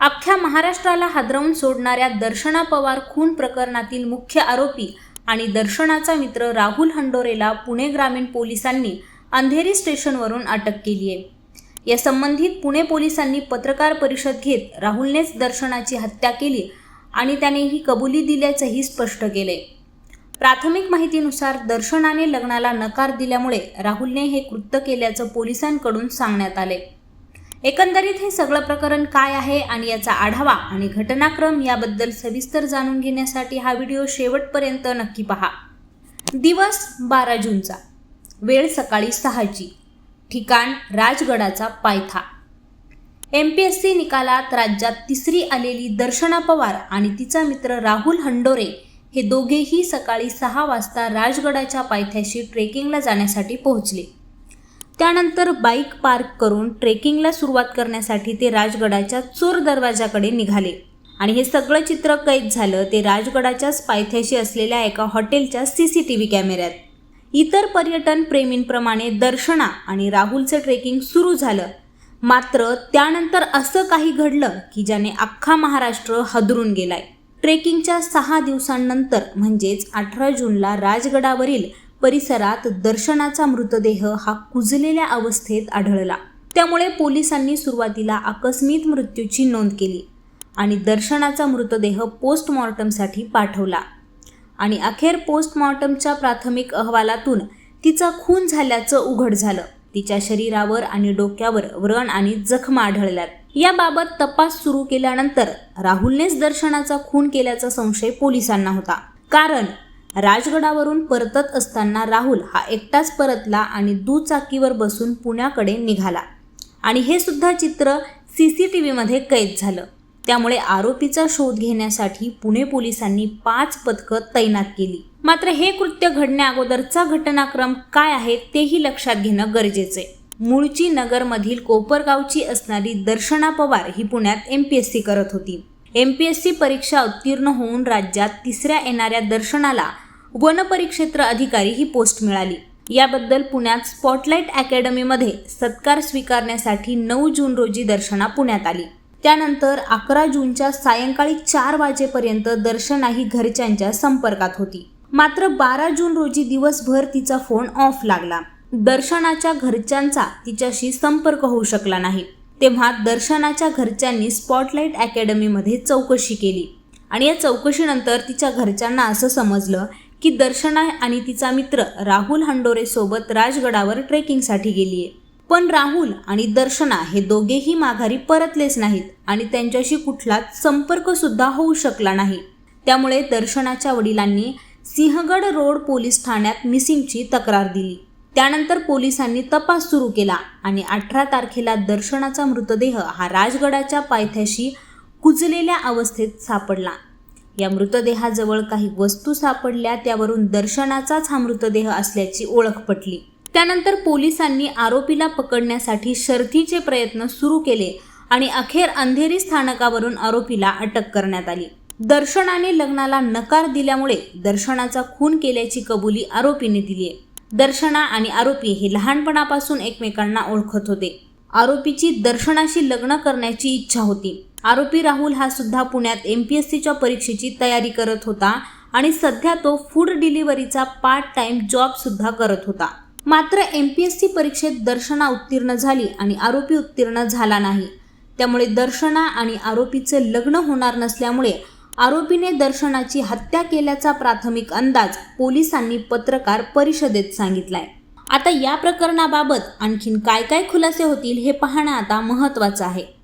अख्ख्या महाराष्ट्राला हादरवून सोडणाऱ्या दर्शना पवार खून प्रकरणातील मुख्य आरोपी आणि दर्शनाचा मित्र राहुल हंडोरेला पुणे ग्रामीण पोलिसांनी अंधेरी स्टेशनवरून अटक केली आहे. या संबंधित पुणे पोलिसांनी पत्रकार परिषद घेत राहुलनेच दर्शनाची हत्या केली आणि त्याने ही कबुली दिल्याचंही स्पष्ट केले प्राथमिक माहितीनुसार दर्शनाने लग्नाला नकार दिल्यामुळे राहुलने हे कृत्य केल्याचं पोलिसांकडून सांगण्यात आले एकंदरीत हे सगळं प्रकरण काय आहे आणि याचा आढावा आणि घटनाक्रम याबद्दल सविस्तर जाणून घेण्यासाठी हा व्हिडिओ शेवटपर्यंत नक्की पहा. दिवस बारा जूनचा. वेळ सकाळी सहाची. ठिकाण राजगडाचा पायथा. एम पी एस सी निकालात राज्यात तिसरी आलेली दर्शना पवार आणि तिचा मित्र राहुल हंडोरे हे दोघेही सकाळी सहा वाजता राजगडाच्या पायथ्याशी ट्रेकिंगला जाण्यासाठी पोहोचले. त्यानंतर बाईक पार्क करून ट्रेकिंगला सुरुवात करण्यासाठी ते राजगडाच्या चोर दरवाजाकडे निघाले. आणि हे सगळं चित्र कैद झालं ते राजगडाच्याच पायथ्याशी असलेल्या एका हॉटेलच्या सी सी टी व्ही कॅमेऱ्यात. इतर पर्यटन प्रेमींप्रमाणे दर्शना आणि राहुलचं ट्रेकिंग सुरू झालं. मात्र त्यानंतर असं काही घडलं की ज्याने अख्खा महाराष्ट्र हदरून गेलाय. ट्रेकिंगच्या सहा दिवसांनंतर म्हणजेच अठरा जूनला राजगडावरील परिसरात दर्शनाचा मृतदेह हा कुजलेल्या अवस्थेत आढळला. त्यामुळे पोलिसांनी सुरुवातीला आकस्मिक मृत्यूची नोंद केली आणि दर्शनाचा मृतदेह पोस्टमॉर्टमसाठी पाठवला. आणि अखेर पोस्टमॉर्टमच्या प्राथमिक अहवालातून तिचा खून झाल्याचं उघड झालं. तिच्या शरीरावर आणि डोक्यावर व्रण आणि जखमा आढळल्यात. याबाबत तपास सुरू केल्यानंतर राहुलनेच दर्शनाचा खून केल्याचा संशय पोलिसांना होता. कारण राजगडावरून परतत असताना राहुल हा एकटाच परतला आणि दुचाकीवर बसून पुण्याकडे निघाला. आणि हे सुद्धा चित्र सी सी टी व्हीमध्ये कैद झालं. त्यामुळे आरोपीचा शोध घेण्यासाठी पुणे पोलिसांनी पाच पथकं तैनात केली. मात्र हे कृत्य घडण्या अगोदरचा घटनाक्रम काय आहे तेही लक्षात घेणं गरजेचे मूळची नगरमधील कोपरगावची असणारी दर्शना पवार ही पुण्यात एम पी एस सी करत होती. एम पी एस सी परीक्षा उत्तीर्ण होऊन राज्यात तिसऱ्या येणाऱ्या दर्शनाला वनपरिक्षेत्र अधिकारी ही पोस्ट मिळाली. याबद्दल पुण्यात स्पॉटलाईट अकॅडमीमध्ये सत्कार स्वीकारण्यासाठी नऊ जून रोजी दर्शना पुण्यात आली. त्यानंतर अकरा जूनच्या सायंकाळी चार वाजेपर्यंत दर्शना ही घरच्यांच्या संपर्कात होती. मात्र बारा जून रोजी दिवसभर तिचा फोन ऑफ लागला. दर्शनाच्या घरच्यांचा तिच्याशी संपर्क होऊ शकला नाही. तेव्हा दर्शनाच्या घरच्यांनी स्पॉटलाईट अकॅडमीमध्ये चौकशी केली आणि या चौकशीनंतर तिच्या घरच्यांना असं समजलं की दर्शना आणि तिचा मित्र राहुल हंडोरेसोबत राजगडावर ट्रेकिंगसाठी गेली आहे पण राहुल आणि दर्शना हे दोघेही माघारी परतलेच नाहीत आणि त्यांच्याशी कुठलाच संपर्कसुद्धा होऊ शकला नाही. त्यामुळे दर्शनाच्या वडिलांनी सिंहगड रोड पोलीस ठाण्यात मिसिंगची तक्रार दिली. त्यानंतर पोलिसांनी तपास सुरू केला आणि अठरा तारखेला दर्शनाचा मृतदेह हा राजगडाच्या पायथ्याशी कुजलेल्या अवस्थेत सापडला. या मृतदेहाजवळ काही वस्तू सापडल्या त्यावरून दर्शनाचाच हा मृतदेह असल्याची ओळख पटली. त्यानंतर पोलिसांनी आरोपीला पकडण्यासाठी शर्थीचे प्रयत्न सुरू केले आणि अखेर अंधेरी स्थानकावरून आरोपीला अटक करण्यात आली. दर्शनाने लग्नाला नकार दिल्यामुळे दर्शनाचा खून केल्याची कबुली आरोपीने दिली आहे. दर्शना आणि आरोपी हे लहानपणापासून एकमेकांना ओळखत होते. आरोपीची दर्शनाशी लग्न करण्याची इच्छा होती. आरोपी राहुल हा सुद्धा पुण्यात एम पी एस सीच्या परीक्षेची तयारी करत होता आणि सध्या तो फूड डिलिव्हरीचा पार्ट टाइम जॉब सुद्धा करत होता. मात्र एम पी एस सी परीक्षेत दर्शना उत्तीर्ण झाली आणि आरोपी उत्तीर्ण झाला नाही. त्यामुळे दर्शना आणि आरोपीचे लग्न होणार नसल्यामुळे आरोपीने दर्शनाची हत्या केल्याचा प्राथमिक अंदाज पोलिसांनी पत्रकार परिषदेत सांगितलाय. आता या प्रकरणाबाबत आणखीन काय काय खुलासे होतील हे पाहणं आता महत्त्वाचं आहे.